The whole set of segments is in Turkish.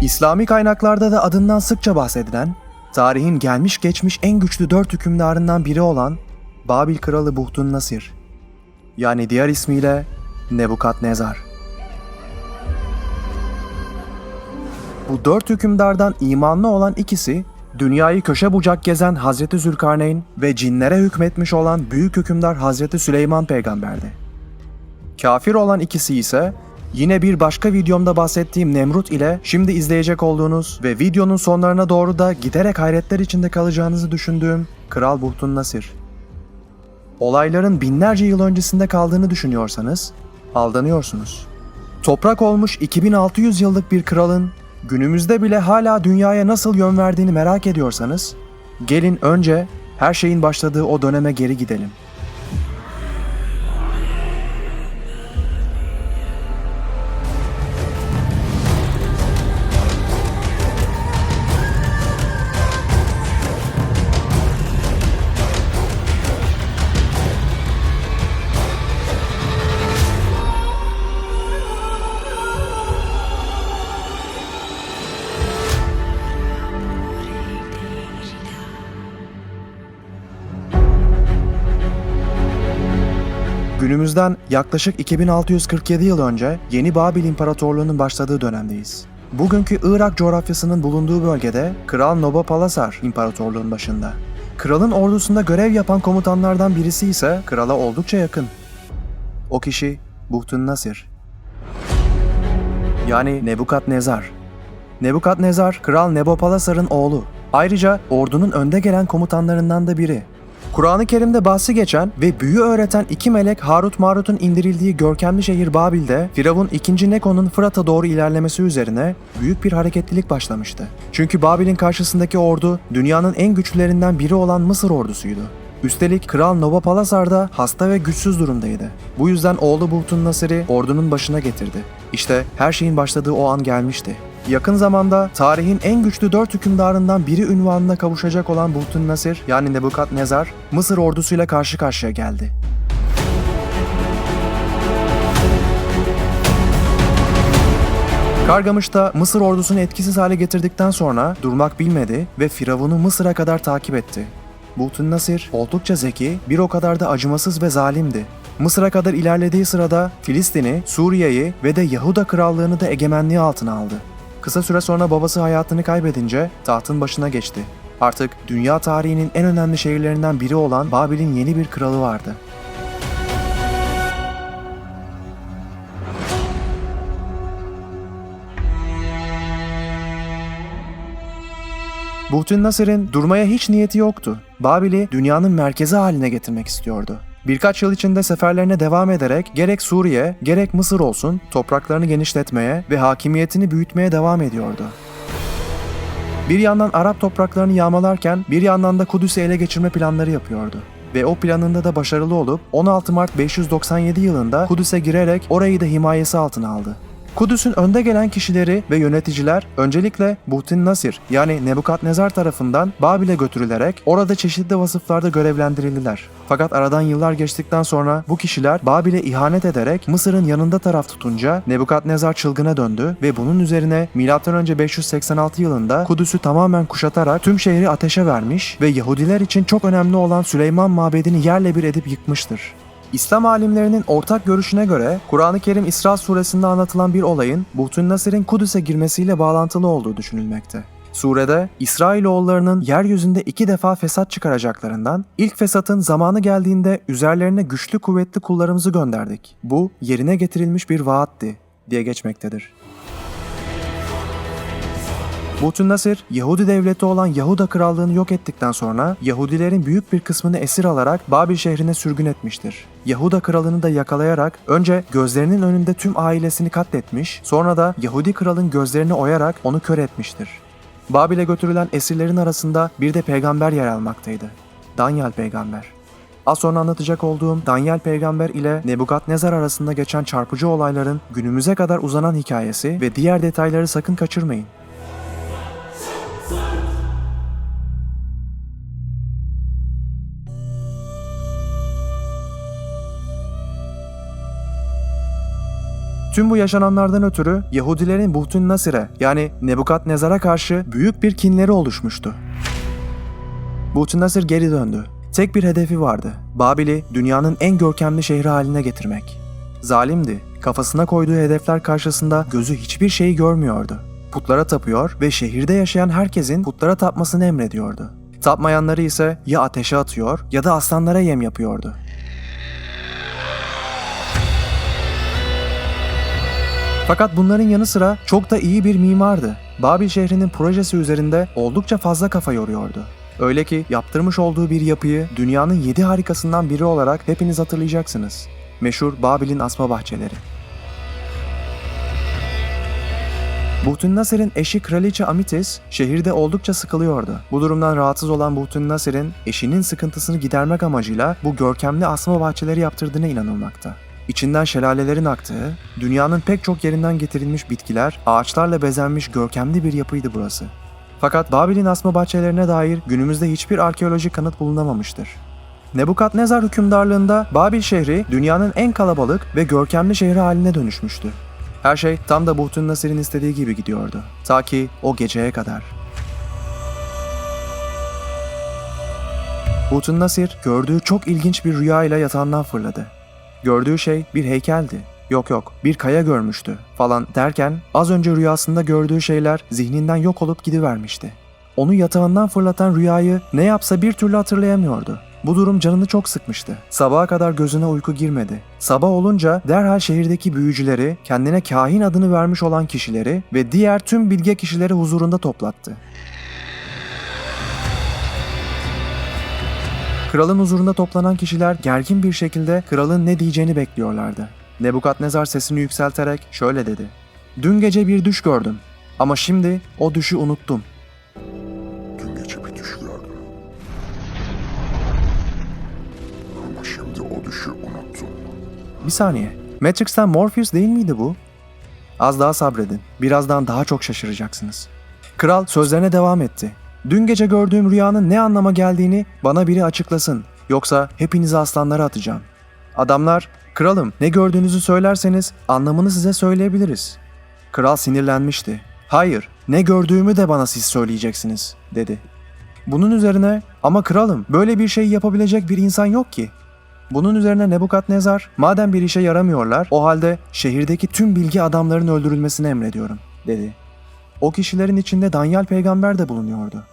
İslami kaynaklarda da adından sıkça bahsedilen, tarihin gelmiş geçmiş en güçlü dört hükümdarından biri olan Babil Kralı Buhtun Nasir. Yani diğer ismiyle Nebukadnezar. Bu dört hükümdardan imanlı olan ikisi, dünyayı köşe bucak gezen Hazreti Zülkarneyn ve cinlere hükmetmiş olan büyük hükümdar Hazreti Süleyman peygamberdi. Kafir olan ikisi ise yine bir başka videomda bahsettiğim Nemrut ile şimdi izleyecek olduğunuz ve videonun sonlarına doğru da giderek hayretler içinde kalacağınızı düşündüğüm Kral Buhtun Nasir. Olayların binlerce yıl öncesinde kaldığını düşünüyorsanız aldanıyorsunuz. Toprak olmuş 2600 yıllık bir kralın günümüzde bile hala dünyaya nasıl yön verdiğini merak ediyorsanız gelin önce her şeyin başladığı o döneme geri gidelim. Günümüzden yaklaşık 2647 yıl önce Yeni Babil İmparatorluğu'nun başladığı dönemdeyiz. Bugünkü Irak coğrafyasının bulunduğu bölgede Kral Nabopolassar İmparatorluğun başında. Kralın ordusunda görev yapan komutanlardan birisi ise krala oldukça yakın. O kişi Buhtun Nasir. Yani Nebukadnezar. Nebukadnezar, Kral Nebopolassar'ın oğlu. Ayrıca ordunun önde gelen komutanlarından da biri. Kur'an-ı Kerim'de bahsi geçen ve büyü öğreten iki melek Harut Marut'un indirildiği görkemli şehir Babil'de Firavun 2. Neko'nun Fırat'a doğru ilerlemesi üzerine büyük bir hareketlilik başlamıştı. Çünkü Babil'in karşısındaki ordu dünyanın en güçlülerinden biri olan Mısır ordusuydu. Üstelik Kral Nabopolassar da hasta ve güçsüz durumdaydı. Bu yüzden oğlu Buhtun Nasır'ı ordunun başına getirdi. İşte her şeyin başladığı o an gelmişti. Yakın zamanda tarihin en güçlü dört hükümdarından biri ünvanına kavuşacak olan Buhtun Nasir yani Nebukadnezar, Mısır ordusuyla karşı karşıya geldi. Kargamış da Mısır ordusunu etkisiz hale getirdikten sonra durmak bilmedi ve Firavun'u Mısır'a kadar takip etti. Buhtun Nasir oldukça zeki, bir o kadar da acımasız ve zalimdi. Mısır'a kadar ilerlediği sırada Filistin'i, Suriye'yi ve de Yahuda krallığını da egemenliği altına aldı. Kısa süre sonra babası hayatını kaybedince tahtın başına geçti. Artık dünya tarihinin en önemli şehirlerinden biri olan Babil'in yeni bir kralı vardı. Buhtun Nasir'in durmaya hiç niyeti yoktu. Babil'i dünyanın merkezi haline getirmek istiyordu. Birkaç yıl içinde seferlerine devam ederek gerek Suriye gerek Mısır olsun topraklarını genişletmeye ve hakimiyetini büyütmeye devam ediyordu. Bir yandan Arap topraklarını yağmalarken bir yandan da Kudüs'ü ele geçirme planları yapıyordu. Ve o planında da başarılı olup 16 Mart 597 yılında Kudüs'e girerek orayı da himayesi altına aldı. Kudüs'ün önde gelen kişileri ve yöneticiler öncelikle Buhtin Nasir yani Nebukadnezar tarafından Babil'e götürülerek orada çeşitli vasıflarda görevlendirildiler. Fakat aradan yıllar geçtikten sonra bu kişiler Babil'e ihanet ederek Mısır'ın yanında taraf tutunca Nebukadnezar çılgına döndü ve bunun üzerine M.Ö. 586 yılında Kudüs'ü tamamen kuşatarak tüm şehri ateşe vermiş ve Yahudiler için çok önemli olan Süleyman Mabedi'ni yerle bir edip yıkmıştır. İslam alimlerinin ortak görüşüne göre Kur'an-ı Kerim İsra suresinde anlatılan bir olayın Buhtun Nasir'in Kudüs'e girmesiyle bağlantılı olduğu düşünülmekte. Surede İsrailoğullarının yeryüzünde iki defa fesat çıkaracaklarından, ilk fesatın zamanı geldiğinde üzerlerine güçlü kuvvetli kullarımızı gönderdik. Bu yerine getirilmiş bir vaatti diye geçmektedir. Buhtun Nasir, Yahudi devleti olan Yahuda krallığını yok ettikten sonra Yahudilerin büyük bir kısmını esir alarak Babil şehrine sürgün etmiştir. Yahuda kralını da yakalayarak önce gözlerinin önünde tüm ailesini katletmiş, sonra da Yahudi kralın gözlerini oyarak onu kör etmiştir. Babil'e götürülen esirlerin arasında bir de peygamber yer almaktaydı. Danyal peygamber. Az sonra anlatacak olduğum Danyal peygamber ile Nebukadnezar arasında geçen çarpıcı olayların günümüze kadar uzanan hikayesi ve diğer detayları sakın kaçırmayın. Tüm bu yaşananlardan ötürü Yahudilerin Buhtun Nasir'e yani Nebukadnezar'a karşı büyük bir kinleri oluşmuştu. Buhtun-Nasır geri döndü. Tek bir hedefi vardı. Babil'i dünyanın en görkemli şehri haline getirmek. Zalimdi. Kafasına koyduğu hedefler karşısında gözü hiçbir şeyi görmüyordu. Putlara tapıyor ve şehirde yaşayan herkesin putlara tapmasını emrediyordu. Tapmayanları ise ya ateşe atıyor ya da aslanlara yem yapıyordu. Fakat bunların yanı sıra çok da iyi bir mimardı. Babil şehrinin projesi üzerinde oldukça fazla kafa yoruyordu. Öyle ki yaptırmış olduğu bir yapıyı dünyanın yedi harikasından biri olarak hepiniz hatırlayacaksınız. Meşhur Babil'in asma bahçeleri. Buhtun-Nasir'in eşi Kraliçe Amitis şehirde oldukça sıkılıyordu. Bu durumdan rahatsız olan Buhtun-Nasir'in eşinin sıkıntısını gidermek amacıyla bu görkemli asma bahçeleri yaptırdığına inanılmakta. İçinden şelalelerin aktığı, dünyanın pek çok yerinden getirilmiş bitkiler, ağaçlarla bezenmiş görkemli bir yapıydı burası. Fakat Babil'in asma bahçelerine dair günümüzde hiçbir arkeolojik kanıt bulunamamıştır. Nebukadnezar hükümdarlığında Babil şehri dünyanın en kalabalık ve görkemli şehri haline dönüşmüştü. Her şey tam da Buhtun Nasir'in istediği gibi gidiyordu. Ta ki o geceye kadar. Buhtun Nasir gördüğü çok ilginç bir rüya ile yatağından fırladı. Gördüğü şey bir heykeldi. Yok yok bir kaya görmüştü falan derken az önce rüyasında gördüğü şeyler zihninden yok olup gidivermişti. Onu yatağından fırlatan rüyayı ne yapsa bir türlü hatırlayamıyordu. Bu durum canını çok sıkmıştı. Sabaha kadar gözüne uyku girmedi. Sabah olunca derhal şehirdeki büyücüleri, kendine kahin adını vermiş olan kişileri ve diğer tüm bilge kişileri huzurunda toplattı. Kralın huzurunda toplanan kişiler gergin bir şekilde kralın ne diyeceğini bekliyorlardı. Nebukadnezar sesini yükselterek şöyle dedi. Dün gece bir düş gördüm ama şimdi o düşü unuttum. Dün gece bir düş gördüm. Ama şimdi o düşü unuttum. Bir saniye. Matrix'ten Morpheus değil miydi bu? Az daha sabredin. Birazdan daha çok şaşıracaksınız. Kral sözlerine devam etti. Dün gece gördüğüm rüyanın ne anlama geldiğini bana biri açıklasın. Yoksa hepinizi aslanlara atacağım. Adamlar, kralım ne gördüğünüzü söylerseniz anlamını size söyleyebiliriz. Kral sinirlenmişti. Hayır, ne gördüğümü de bana siz söyleyeceksiniz, dedi. Bunun üzerine, ama kralım böyle bir şey yapabilecek bir insan yok ki. Bunun üzerine Nebukadnezar, madem bir işe yaramıyorlar, o halde şehirdeki tüm bilgi adamların öldürülmesini emrediyorum, dedi. O kişilerin içinde Danyal peygamber de bulunuyordu.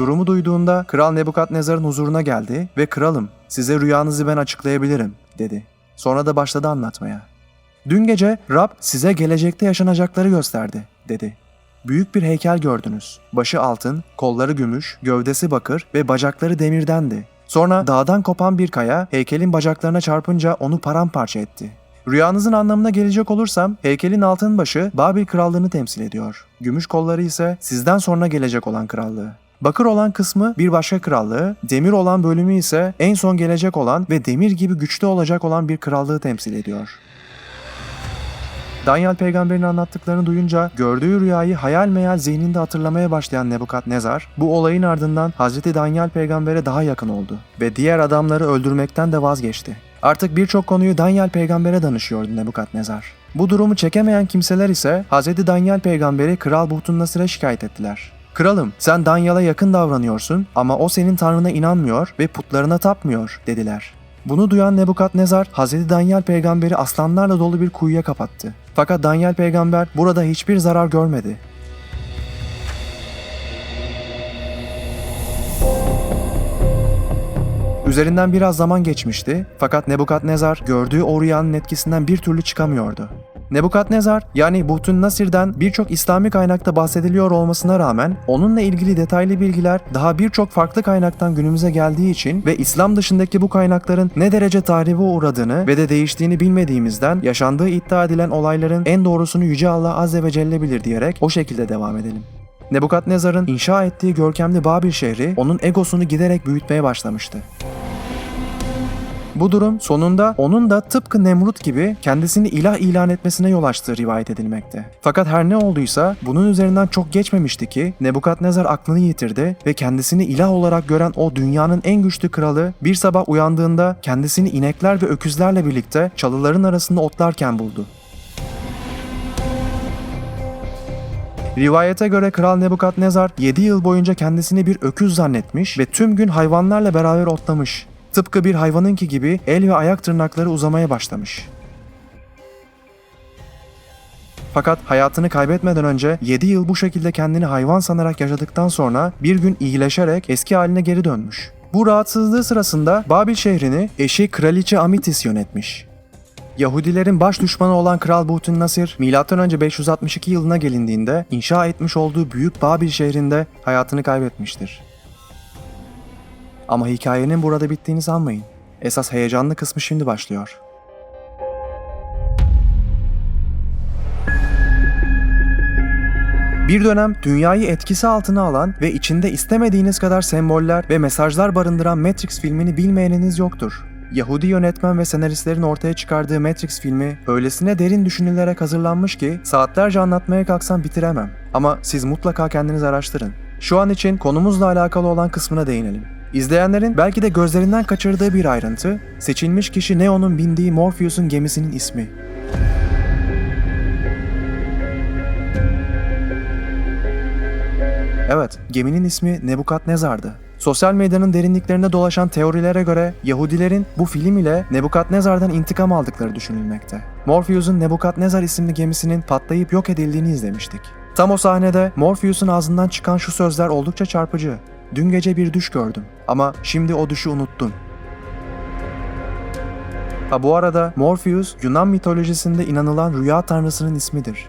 Durumu duyduğunda Kral Nebukadnezar'ın huzuruna geldi ve kralım size rüyanızı ben açıklayabilirim dedi. Sonra da başladı anlatmaya. Dün gece Rab size gelecekte yaşanacakları gösterdi dedi. Büyük bir heykel gördünüz. Başı altın, kolları gümüş, gövdesi bakır ve bacakları demirdendi. Sonra dağdan kopan bir kaya heykelin bacaklarına çarpınca onu paramparça etti. Rüyanızın anlamına gelecek olursam heykelin altın başı Babil krallığını temsil ediyor. Gümüş kolları ise sizden sonra gelecek olan krallığı. Bakır olan kısmı bir başka krallığı, demir olan bölümü ise en son gelecek olan ve demir gibi güçlü olacak olan bir krallığı temsil ediyor. Danyal peygamberin anlattıklarını duyunca gördüğü rüyayı hayal meyal zihninde hatırlamaya başlayan Nebukadnezar, bu olayın ardından Hazreti Danyal peygambere daha yakın oldu ve diğer adamları öldürmekten de vazgeçti. Artık birçok konuyu Danyal peygambere danışıyordu Nebukadnezar. Bu durumu çekemeyen kimseler ise Hazreti Danyal peygamberi Kral Buhtun-Nasır'a şikayet ettiler. Kralım sen Danyal'a yakın davranıyorsun ama o senin tanrına inanmıyor ve putlarına tapmıyor dediler. Bunu duyan Nebukadnezar Hazreti Danyal peygamberi aslanlarla dolu bir kuyuya kapattı. Fakat Danyal peygamber burada hiçbir zarar görmedi. Üzerinden biraz zaman geçmişti fakat Nebukadnezar gördüğü o rüyanın etkisinden bir türlü çıkamıyordu. Nebukadnezar yani Buhtun Nasir'den birçok İslami kaynakta bahsediliyor olmasına rağmen onunla ilgili detaylı bilgiler daha birçok farklı kaynaktan günümüze geldiği için ve İslam dışındaki bu kaynakların ne derece tahribe uğradığını ve de değiştiğini bilmediğimizden yaşandığı iddia edilen olayların en doğrusunu Yüce Allah Azze ve Celle bilir diyerek o şekilde devam edelim. Nebukadnezar'ın inşa ettiği görkemli Babil şehri onun egosunu giderek büyütmeye başlamıştı. Bu durum sonunda onun da tıpkı Nemrut gibi kendisini ilah ilan etmesine yol açtığı rivayet edilmekte. Fakat her ne olduysa bunun üzerinden çok geçmemişti ki Nebukadnezar aklını yitirdi ve kendisini ilah olarak gören o dünyanın en güçlü kralı bir sabah uyandığında kendisini inekler ve öküzlerle birlikte çalıların arasında otlarken buldu. Rivayete göre Kral Nebukadnezar 7 yıl boyunca kendisini bir öküz zannetmiş ve tüm gün hayvanlarla beraber otlamış. Tıpkı bir hayvanınki gibi el ve ayak tırnakları uzamaya başlamış. Fakat hayatını kaybetmeden önce 7 yıl bu şekilde kendini hayvan sanarak yaşadıktan sonra bir gün iyileşerek eski haline geri dönmüş. Bu rahatsızlığı sırasında Babil şehrini eşi Kraliçe Amitis yönetmiş. Yahudilerin baş düşmanı olan Kral Buhtun Nasir, M.Ö. 562 yılına gelindiğinde inşa etmiş olduğu Büyük Babil şehrinde hayatını kaybetmiştir. Ama hikayenin burada bittiğini sanmayın. Esas heyecanlı kısmı şimdi başlıyor. Bir dönem dünyayı etkisi altına alan ve içinde istemediğiniz kadar semboller ve mesajlar barındıran Matrix filmini bilmeyeniniz yoktur. Yahudi yönetmen ve senaristlerin ortaya çıkardığı Matrix filmi öylesine derin düşünülerek hazırlanmış ki saatlerce anlatmaya kalksam bitiremem. Ama siz mutlaka kendiniz araştırın. Şu an için konumuzla alakalı olan kısmına değinelim. İzleyenlerin belki de gözlerinden kaçırdığı bir ayrıntı, seçilmiş kişi Neo'nun bindiği Morpheus'un gemisinin ismi. Evet, geminin ismi Nebukadnezar'dı. Sosyal medyanın derinliklerinde dolaşan teorilere göre Yahudilerin bu film ile Nebukadnezar'dan intikam aldıkları düşünülmekte. Morpheus'un Nebukadnezar isimli gemisinin patlayıp yok edildiğini izlemiştik. Tam o sahnede Morpheus'un ağzından çıkan şu sözler oldukça çarpıcı. Dün gece bir düş gördüm ama şimdi o düşü unuttum. Ha bu arada Morpheus Yunan mitolojisinde inanılan rüya tanrısının ismidir.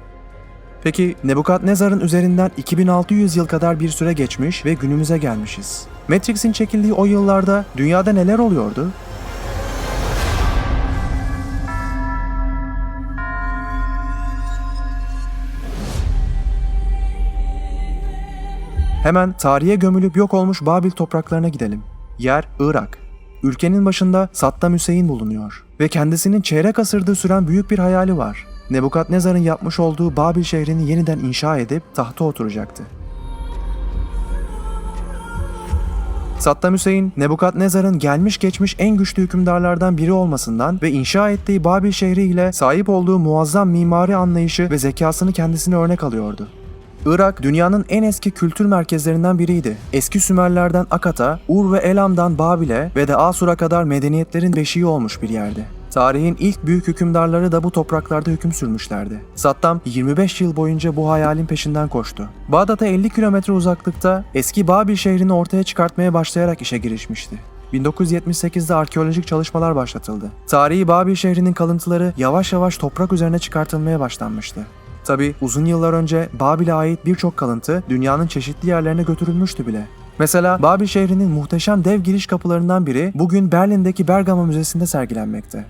Peki Nebukadnezar'ın üzerinden 2600 yıl kadar bir süre geçmiş ve günümüze gelmişiz. Matrix'in çekildiği o yıllarda dünyada neler oluyordu? Hemen tarihe gömülüp yok olmuş Babil topraklarına gidelim. Yer Irak. Ülkenin başında Saddam Hüseyin bulunuyor ve kendisinin çeyrek asırdır süren büyük bir hayali var. Nebukadnezar'ın yapmış olduğu Babil şehrini yeniden inşa edip tahta oturacaktı. Saddam Hüseyin, Nebukadnezar'ın gelmiş geçmiş en güçlü hükümdarlardan biri olmasından ve inşa ettiği Babil şehri ile sahip olduğu muazzam mimari anlayışı ve zekasını kendisine örnek alıyordu. Irak dünyanın en eski kültür merkezlerinden biriydi. Eski Sümerlerden Akat'a, Ur ve Elam'dan Babil'e ve de Asur'a kadar medeniyetlerin beşiği olmuş bir yerdi. Tarihin ilk büyük hükümdarları da bu topraklarda hüküm sürmüşlerdi. Saddam 25 yıl boyunca bu hayalin peşinden koştu. Bağdat'a 50 kilometre uzaklıkta eski Babil şehrini ortaya çıkartmaya başlayarak işe girişmişti. 1978'de arkeolojik çalışmalar başlatıldı. Tarihi Babil şehrinin kalıntıları yavaş yavaş toprak üzerine çıkartılmaya başlanmıştı. Tabi uzun yıllar önce Babil'e ait birçok kalıntı dünyanın çeşitli yerlerine götürülmüştü bile. Mesela Babil şehrinin muhteşem dev giriş kapılarından biri bugün Berlin'deki Bergama Müzesi'nde sergilenmekte.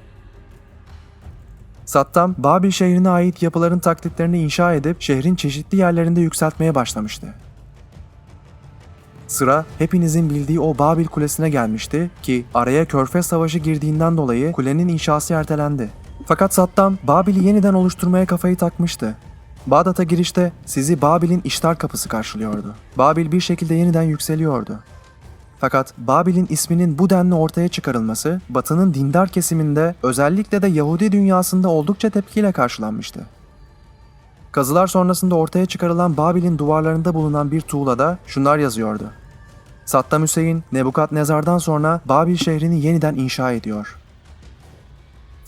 Saddam, Babil şehrine ait yapıların taklitlerini inşa edip şehrin çeşitli yerlerinde yükseltmeye başlamıştı. Sıra hepinizin bildiği o Babil Kulesi'ne gelmişti ki araya Körfez Savaşı girdiğinden dolayı kulenin inşası ertelendi. Fakat Saddam Babil'i yeniden oluşturmaya kafayı takmıştı. Bağdat'a girişte sizi Babil'in iştar kapısı karşılıyordu. Babil bir şekilde yeniden yükseliyordu. Fakat Babil'in isminin bu denli ortaya çıkarılması, Batı'nın dindar kesiminde özellikle de Yahudi dünyasında oldukça tepkiyle karşılanmıştı. Kazılar sonrasında ortaya çıkarılan Babil'in duvarlarında bulunan bir tuğlada şunlar yazıyordu. Saddam Hüseyin, Nebukadnezar'dan sonra Babil şehrini yeniden inşa ediyor.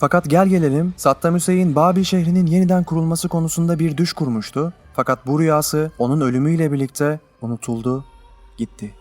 Fakat gel gelelim Saddam Hüseyin Babil şehrinin yeniden kurulması konusunda bir düş kurmuştu. Fakat bu rüyası onun ölümüyle birlikte unutuldu, gitti.